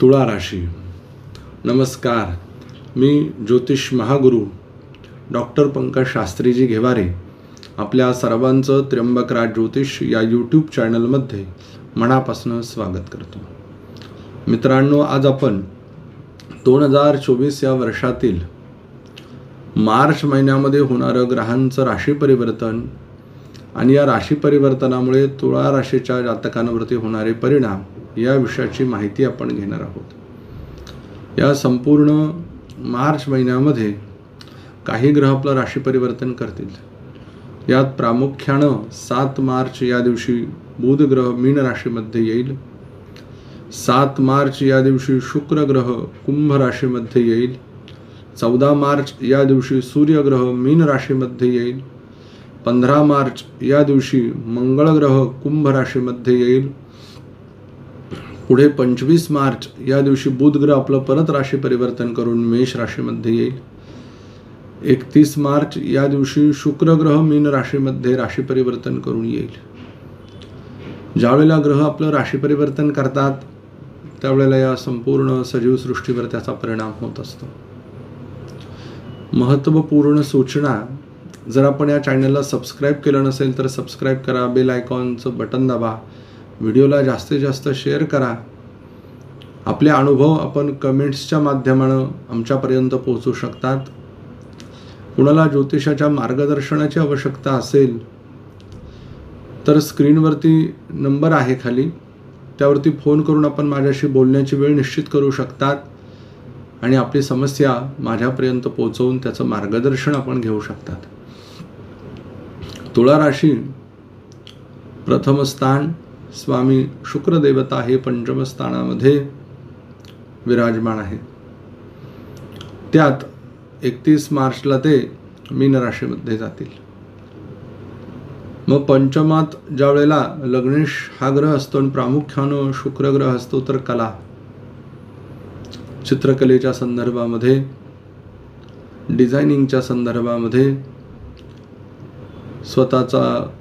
तुळा राशी. नमस्कार. मी ज्योतिष महागुरू डॉक्टर पंकज शास्त्रीजी घेवारे आपल्या सर्वांचं त्र्यंबकराज ज्योतिष या यूट्यूब चॅनलमध्ये मनापासून स्वागत करतो. मित्रांनो आज आपण दोन हजार चोवीस या वर्षातील मार्च महिन्यामध्ये होणारं ग्रहांचं राशी परिवर्तन आणि या राशी परिवर्तनामुळे तुळा राशीच्या जातकांवरती होणारे परिणाम या विषयाची माहिती आपण घेणार आहोत. या संपूर्ण मार्च महिन्यामध्ये काही ग्रह आपलं राशी परिवर्तन करतील. यात प्रामुख्यानं सात मार्च या दिवशी बुध ग्रह मीन राशीमध्ये येईल. सात मार्च या दिवशी शुक्र ग्रह कुंभ राशीमध्ये येईल. चौदा मार्च या दिवशी सूर्यग्रह मीन राशीमध्ये येईल. पंधरा मार्च या दिवशी मंगळ ग्रह कुंभ राशीमध्ये येईल. पुढे पंचवीस मार्च या दिवशी बुध ग्रह आपलं परत राशी परिवर्तन करून मेष राशीमध्ये येईल. एकतीस मार्च या दिवशी शुक्र ग्रह मीन राशीमध्ये राशी परिवर्तन करून येईल. ज्यावेळेला ग्रह आपलं राशी परिवर्तन करतात त्यावेळेला या संपूर्ण सजीव सृष्टीवर त्याचा परिणाम होत असतो. महत्त्वपूर्ण सूचना जर आपण या चॅनलला सबस्क्राईब केलं नसेल तर सबस्क्राईब करा बेल आयकॉनचं बटन दाबा. व्हिडिओला जास्तीत जास्त शेअर करा. आपले अनुभव आपण कमेंट्सच्या माध्यमानं आमच्यापर्यंत पोहोचू शकतात. कुणाला ज्योतिषाच्या मार्गदर्शनाची आवश्यकता असेल तर स्क्रीनवरती नंबर आहे खाली. त्यावरती फोन करून आपण माझ्याशी बोलण्याची वेळ निश्चित करू शकतात आणि आपली समस्या माझ्यापर्यंत पोहोचवून त्याचं मार्गदर्शन आपण घेऊ शकतात. तुळा राशी प्रथम स्थान स्वामी शुक्रदेवता हे पंचमस्थानामध्ये विराजमान आहे. त्यात एकतीस मार्चला ते मीन राशीमध्ये जातील. मग पंचमात ज्या वेळेला लग्नेश हा ग्रह असतो आणि प्रामुख्यानं शुक्र ग्रह असतो तर कला. चित्रकलेच्या संदर्भामध्ये डिझायनिंगच्या संदर्भामध्ये स्वतःचा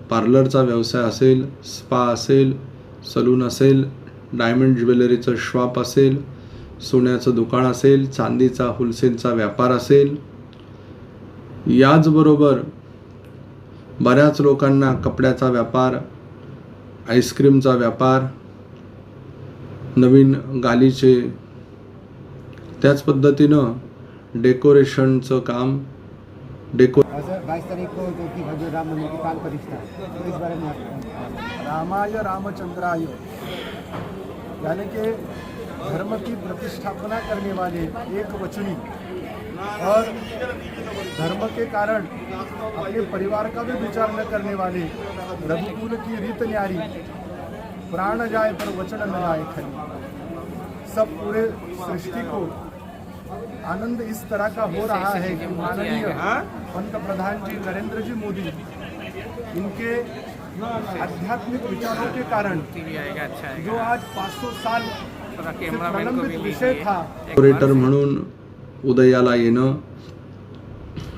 पार्लरचा व्यवसाय असेल स्पा असेल सलून असेल डायमंड ज्वेलरीचं शॉप असेल सोन्याचं दुकान असेल चांदीचा होलसेलचा व्यापार असेल याचबरोबर बऱ्याच लोकांना कपड्याचा व्यापार आईस्क्रीमचा व्यापार नवीन गालीचे त्याच पद्धतीनं डेकोरेशनचं काम डेको बाईस तारीख को जो राम मंदिर की प्रतिष्ठा है तो इस बारे में आप रामाय रामचंद्राय। यानी कि धर्म की प्रतिष्ठापना करने वाले एक वचनी और धर्म के कारण अपने परिवार का भी विचार न करने वाले रघुकुल की रीत न्यारी, प्राण जाए पर वचन न आए खरी। सब पूरे सृष्टि को आनंद इस तरह का हो रहा है कि माननीय पंत प्रधान जी नरेंद्र जी मोदी इनके आध्यात्मिक विचारों के कारण टीवी आएगा अच्छा आएगा। जो आज 500 साल प्रलंबित विषय था। ऑपरेटर म्हणून उदयाला येणं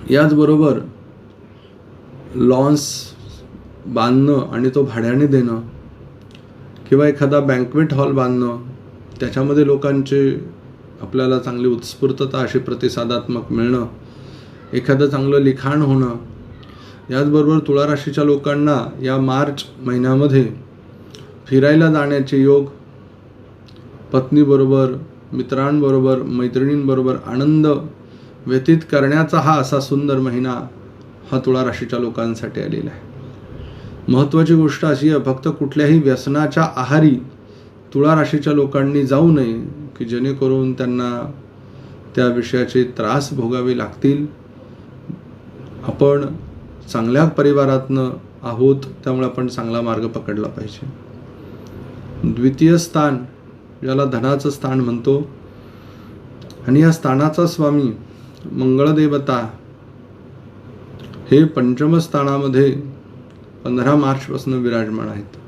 याचबरोबर लॉन्स बांधणं आणि तो भाड्याने देणं किंवा एखादा बँकवेट हॉल बांधणं त्याच्यामध्ये लोकांचे आपल्याला चांगली उत्स्फूर्तता अशी प्रतिसादात्मक मिळणं एखादं चांगलं लिखाण होणं याचबरोबर तुळा राशीच्या लोकांना या मार्च महिन्यामध्ये फिरायला जाण्याचे योग पत्नीबरोबर मित्रांबरोबर मैत्रिणींबरोबर आनंद व्यतीत करण्याचा हा असा सुंदर महिना हा तुळा राशीच्या लोकांसाठी आलेला आहे. महत्त्वाची गोष्ट अशी आहे फक्त कुठल्याही व्यसनाच्या आहारी तुळा राशीच्या लोकांनी जाऊ नये की जेणेकरून त्यांना त्या विषयाचे त्रास भोगावे लागतील. आपण चांगल्या परिवारातनं आहोत त्यामुळे आपण चांगला मार्ग पकडला पाहिजे. द्वितीय स्थान ज्याला धनाचं स्थान म्हणतो आणि या स्थानाचा स्वामी मंगळदेवता हे पंचम स्थानामध्ये पंधरा मार्चपासून विराजमान आहेत.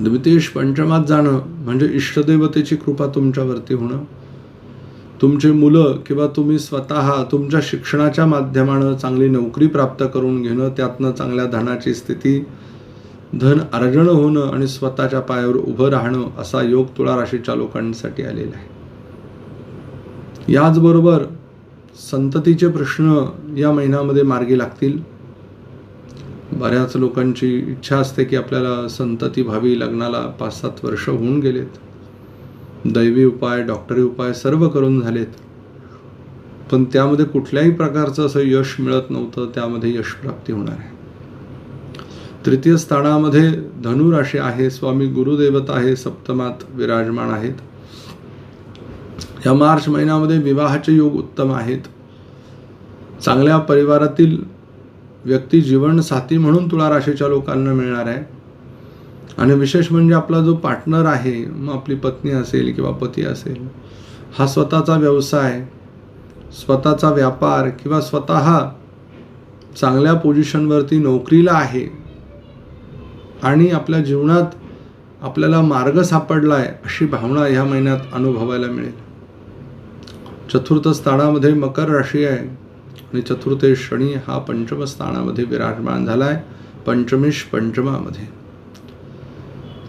द्वितीयश पंचमात जाणं म्हणजे इष्टदेवतेची कृपा तुमच्यावरती होणं. तुमचे मुलं किंवा तुम्ही स्वतः तुमच्या शिक्षणाच्या माध्यमानं चांगली नोकरी प्राप्त करून घेणं त्यातनं चांगल्या धनाची स्थिती धन अर्जन होणं आणि स्वतःच्या पायावर उभं राहणं असा योग तुळा राशीच्या लोकांसाठी आलेला आहे. याचबरोबर संततीचे प्रश्न या महिन्यामध्ये मार्गी लागतील. बऱ्याच लोकांची इच्छा असते की आपल्याला संतती व्हावी लग्नाला पाच सात वर्ष होऊन गेलेत. दैवी उपाय डॉक्टरी उपाय सर्व करून झालेत. पण त्यामध्ये कुठल्याही प्रकारचं असं यश मिळत नव्हतं त्यामध्ये यश प्राप्ती होणार आहे. तृतीय स्थानामध्ये धनुराशी आहे स्वामी गुरुदेवता आहे सप्तमात विराजमान आहेत. या मार्च महिन्यामध्ये विवाहाचे योग उत्तम आहेत. चांगल्या परिवारातील व्यक्ती जीवन साथी म्हणून तुळा राशीच्या लोकांना मिळणार आहे. आणि विशेष म्हणजे आपला जो पार्टनर आहे मग आपली पत्नी असेल किंवा पती असेल हा स्वतःचा व्यवसाय स्वतःचा व्यापार किंवा स्वतः चांगल्या पोझिशनवरती नोकरीला आहे आणि आपल्या जीवनात आपल्याला मार्ग सापडला आहे अशी भावना ह्या महिन्यात अनुभवायला मिळेल. चतुर्थ स्थानामध्ये मकर राशी आहे. आणि चतुर्थे शनी हा पंचम स्थानामध्ये विराजमान झाला आहे पंचमेश पंचमामध्ये.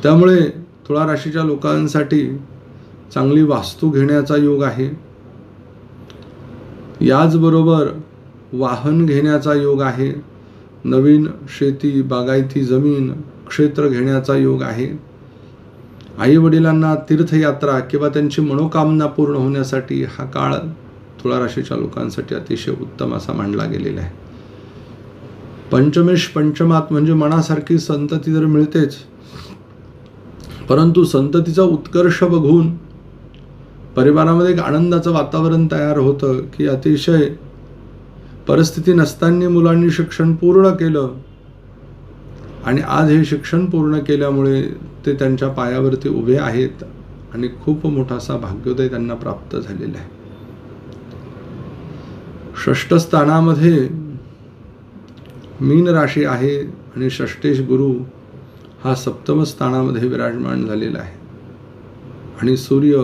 त्यामुळे तुळा राशीच्या लोकांसाठी चांगली वास्तू घेण्याचा योग आहे. याचबरोबर वाहन घेण्याचा योग आहे. नवीन शेती बागायती जमीन क्षेत्र घेण्याचा योग आहे. आई वडिलांना तीर्थयात्रा किंवा त्यांची मनोकामना पूर्ण होण्यासाठी हा काळ तुळा राशीच्या लोकांसाठी अतिशय उत्तम असा मांडला गेलेला आहे. पंचमेश पंचमात म्हणजे मनासारखी संतती तर मिळतेच. परंतु संततीचा उत्कर्ष बघून परिवारामध्ये एक आनंदाचं वातावरण तयार होतं की अतिशय परिस्थिती नसताना मुलांनी शिक्षण पूर्ण केलं. आणि आज हे शिक्षण पूर्ण केल्यामुळे ते त्यांच्या पायावरती उभे आहेत आणि खूप मोठासा भाग्योदय त्यांना प्राप्त झालेला आहे. षष्ठ स्थानामध्ये मीन राशी आहे आणि षष्टेश गुरु हा सप्तम स्थानामध्ये विराजमान झालेला आहे. आणि सूर्य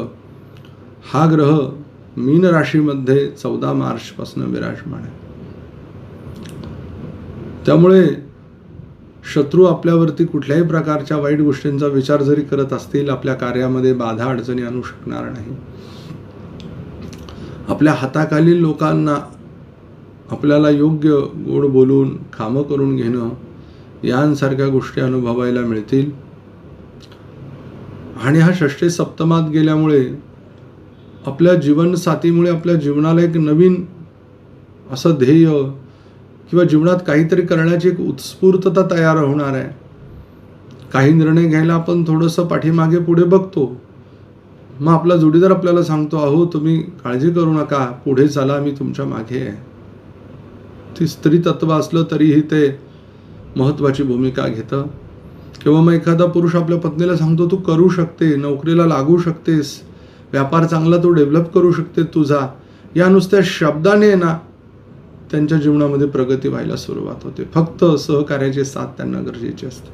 हा ग्रह मीन राशीमध्ये चौदा मार्चपासून विराजमान आहे. त्यामुळे शत्रू आपल्यावरती कुठल्याही प्रकारच्या वाईट गोष्टींचा विचार जरी करत असतील आपल्या कार्यामध्ये बाधा अडचणी आणू शकणार नाही. आपल्या हाताखालील लोकांना आपल्याला योग्य गोड बोलून कामं करून घेणं यांसारख्या गोष्टी अनुभवायला मिळतील. आणि हा षष्टी सप्तमात गेल्यामुळे आपल्या जीवनसाथीमुळे आपल्या जीवनाला एक नवीन असं ध्येय किंवा जीवनात काहीतरी करण्याची एक उत्स्फूर्तता तयार होणार आहे. काही निर्णय घ्यायला आपण थोडंसं पाठीमागे पुढे बघतो. मग आपला जोडीदार आपल्याला सांगतो अहो तुम्ही काळजी करू नका पुढे चला मी तुमच्या मागे आहे. ती स्त्री तत्व असलं तरीही ते महत्त्वाची भूमिका घेतं. किंवा मग एखादा पुरुष आपल्या पत्नीला सांगतो तू करू शकते नोकरीला लागू शकतेस व्यापार चांगला तू डेव्हलप करू शकते तुझा. या नुसत्या शब्दाने ना त्यांच्या जीवनामध्ये प्रगती व्हायला सुरुवात होते. फक्त सहकार्याची साथ त्यांना गरजेची असते.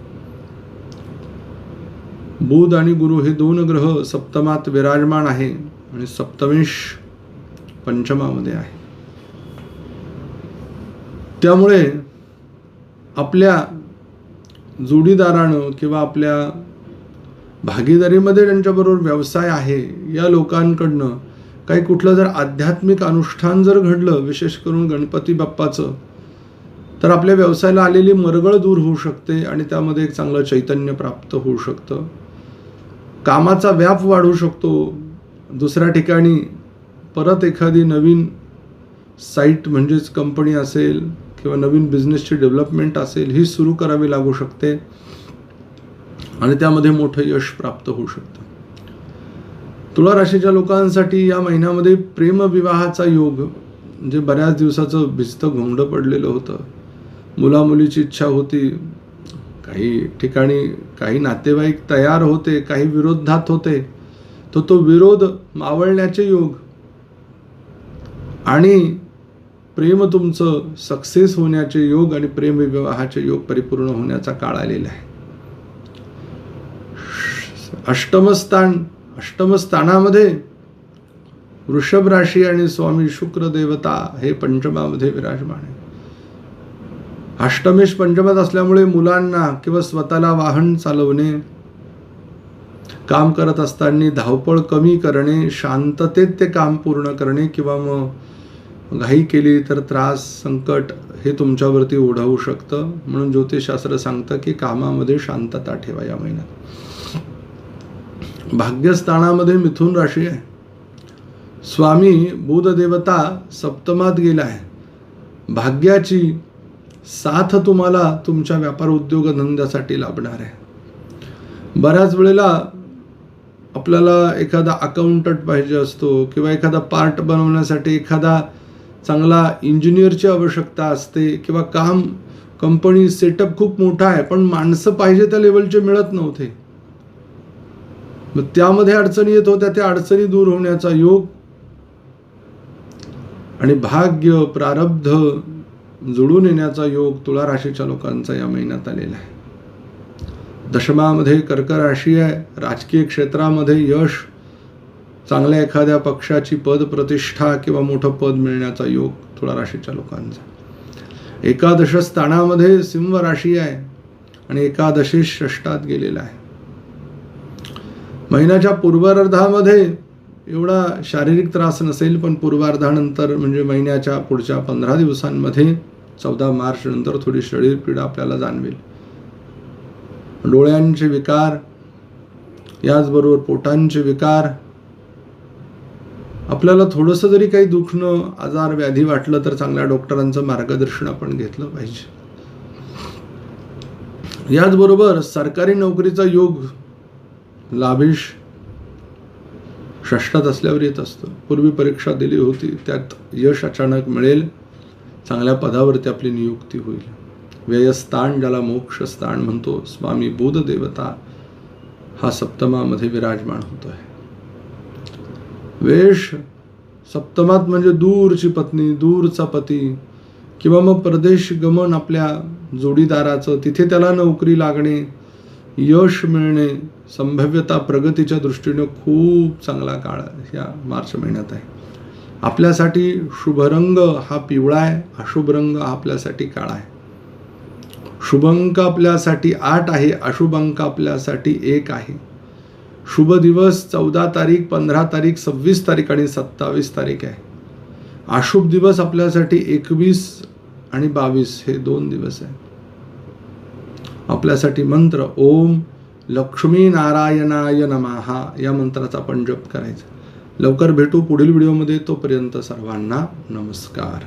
बुध आणि गुरु हे दोन ग्रह सप्तमात विराजमान आहे आणि सप्तमेश पंचमामध्ये आहे. त्यामुळे आपल्या जोडीदारानं किंवा आपल्या भागीदारीमध्ये ज्यांच्याबरोबर व्यवसाय आहे या लोकांकडनं काही कुठलं जर आध्यात्मिक अनुष्ठान जर घडलं विशेष करून गणपती बाप्पाचं तर आपल्या व्यवसायाला आलेली मरगळ दूर होऊ शकते आणि त्यामध्ये एक चांगलं चैतन्य प्राप्त होऊ शकतं. कामाचा व्याप वाढू शकतो. दुसऱ्या ठिकाणी परत एखादी नवीन साईट म्हणजेच कंपनी असेल किंवा नवीन बिझनेसची डेव्हलपमेंट असेल ही सुरू करावी लागू शकते. आणि त्यामध्ये मोठं यश प्राप्त होऊ शकतं. तुला राशीच्या लोकांसाठी या महिन्यामध्ये प्रेमविवाहाचा योग जे बऱ्याच दिवसाचं भिजतं घोंगडं पडलेलं होतं. मुलामुलीची इच्छा होती. काही ठिकाणी काही नातेवाईक तयार होते काही विरोधात होते. तो तो विरोध मावळण्याचे योग. आणि प्रेम तुमचं सक्सेस होण्याचे योग आणि प्रेम विवाहाचे योग परिपूर्ण होण्याचा काळ आलेला आहे. अष्टमस्थान अष्टमस्थानामध्ये वृषभ राशी आणि स्वामी शुक्र देवता हे पंचमामध्ये विराजमान आहे. अष्टमेश पंचमात असल्यामुळे मुलांना किंवा स्वतःला वाहन चालवणे काम करत असताना धावपळ कमी करणे शांततेत ते काम पूर्ण करणे किंवा मग घाई केली तर त्रास संकट हे तुमच्यावरती ओढवू शकतं. म्हणून ज्योतिषशास्त्र सांगतं की कामामध्ये शांतता ठेवा या महिन्यात. भाग्यस्थानामध्ये मिथुन राशी आहे. स्वामी बुध देवता सप्तमात गेला आहे. भाग्याची साथ तुम्हाला तुमच्या व्यापार उद्योग धंद्यासाठी लाभणार आहे. बऱ्याच वेळेला आपल्याला एखादा अकाउंटंट पाहिजे असतो किंवा एखादा पार्ट बनवण्यासाठी एखादा चांगला इंजिनियरची आवश्यकता असते किंवा काम कंपनी सेटअप खूप मोठा आहे पण माणसं पाहिजे त्या लेवलचे मिळत नव्हते. मग त्यामध्ये अडचणी येत होत्या त्या अडचणी दूर होण्याचा योग आणि भाग्य प्रारब्ध जुळून येण्याचा योग तुळा राशीच्या लोकांचा या महिन्यात आलेला आहे. दशमामध्ये कर्क राशी आहे राजकीय क्षेत्रामध्ये यश चांगल्या एखाद्या पक्षाची पद प्रतिष्ठा किंवा मोठं पद मिळण्याचा योग तुळा राशीच्या लोकांचा. एकादश स्थानामध्ये सिंह राशी आहे आणि एकादशी षष्टात गेलेला आहे. महिन्याच्या पूर्वार्धामध्ये एवढा शारीरिक त्रास नसेल पण पूर्वार्धानंतर म्हणजे महिन्याच्या पुढच्या पंधरा दिवसांमध्ये चौदा मार्च नंतर थोडी शरीर पीडा आपल्याला जाणवेल. डोळ्यांचे विकार याचबरोबर पोटांचे विकार आपल्याला थोडंसं जरी काही दुखणं आजार व्याधी वाटलं तर चांगल्या डॉक्टरांचं मार्गदर्शन आपण घेतलं पाहिजे. याचबरोबर सरकारी नोकरीचा योग लाभेश षष्टात असल्यावर येत असतं. पूर्वी परीक्षा दिली होती त्यात यश अचानक मिळेल. चांगल्या पदावरती आपली नियुक्ती होईल. व्ययस्थान ज्याला मोक्षस्थान म्हणतो स्वामी बोध देवता हा सप्तमामध्ये विराजमान होतो आहे. वेश सप्तमात म्हणजे दूरची पत्नी दूरचा पती किंवा मग प्रदेश गमन आपल्या जोडीदाराचं तिथे त्याला नोकरी लागणे यश मिळणे संभाव्यता प्रगतीच्या दृष्टीने खूप चांगला काळ ह्या मार्च महिन्यात आहे. आपल्यासाठी शुभ रंग हा पिवळा आहे अशुभ रंग हा आपल्यासाठी काळा आहे. शुभ अंक आपल्यासाठी आठ आहे अशुभ अंक आपल्यासाठी एक आहे. शुभ दिवस चौदा तारीख पंधरा तारीख सव्वीस तारीख आणि सत्तावीस तारीख आहे. अशुभ दिवस आपल्यासाठी एकवीस आणि बावीस हे दोन दिवस आहे आपल्यासाठी मंत्र ओम लक्ष्मी नारायणाय नमहा या मंत्राचा आपण जप करायचा. लवकर भेटू पुढील व्हिडिओमध्ये तोपर्यंत सर्वांना नमस्कार.